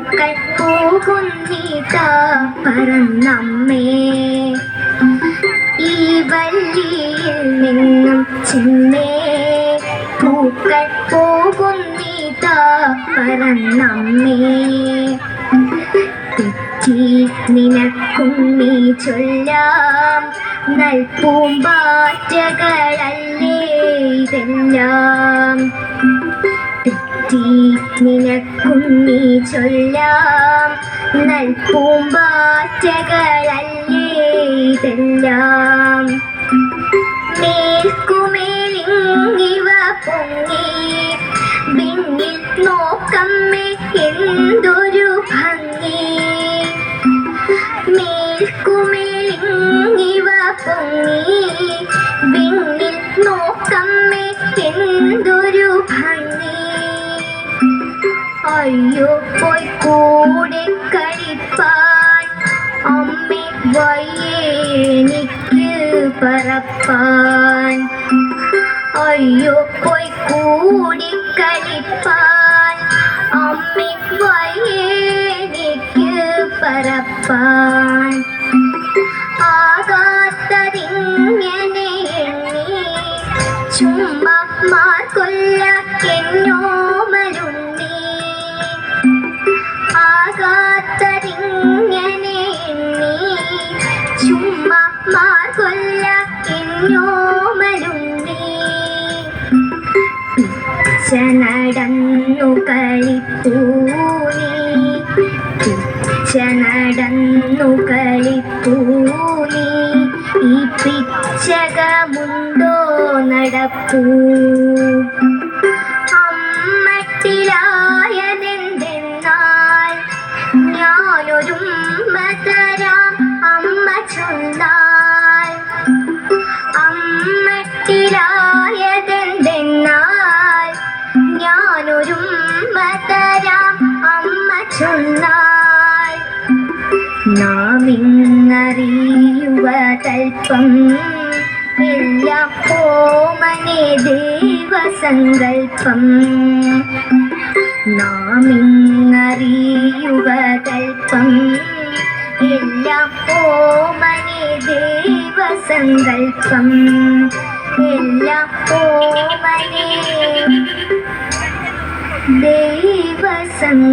പൂക്കൾ പോകുന്നീതാ പറന്നമ്മേ ഈ വല്ലിയിൽ നിന്നും ചെന്നേ. പൂക്കൾ പോകുന്നീത പറന്നമ്മേ തെറ്റി നിനക്കും നീ ചൊല്ലാം. നൽപൂമ്പാറ്റകളല്ലേ ഇതെല്ലാം? തെറ്റി നിനക്കും നീ ചൊല്ലാം നൽപൂമ്പാറ്റകളല്ലേ ഇതെല്ലാം? മേൽക്കുമേലിങ്ങിവ പൊങ്ങി വിണ്ണിൽ ஐயோ போய் கூடை கழிப்பான் அம்மே வயேனிக்கு பரப்பான் ஐயோ போய் கூடி கழிப்பான் அம்மே வயேனிக்கு பரப்பான் ஆகாத்ததிங்கனை எண்ணி சும்மா നടന്നു കളിപ്പൂനി. പിച്ച നടന്നു കളിപ്പൂനി. ഈ പിച്ചകമുണ്ടോ നടപ്പൂ? ചൊന്നാൽ നാം ഇന്നറിയുക തൽപ്പം എല്ലാം ഓമനെ ദേവസങ്കൽപ്പം. നാം ഇന്നറിയുക കൽപ്പം എല്ലാം ഓമനെ ദേവസങ്കൽപ്പം. എല്ലാം ഓമനെ ദൈവസങ്കൽപ്പം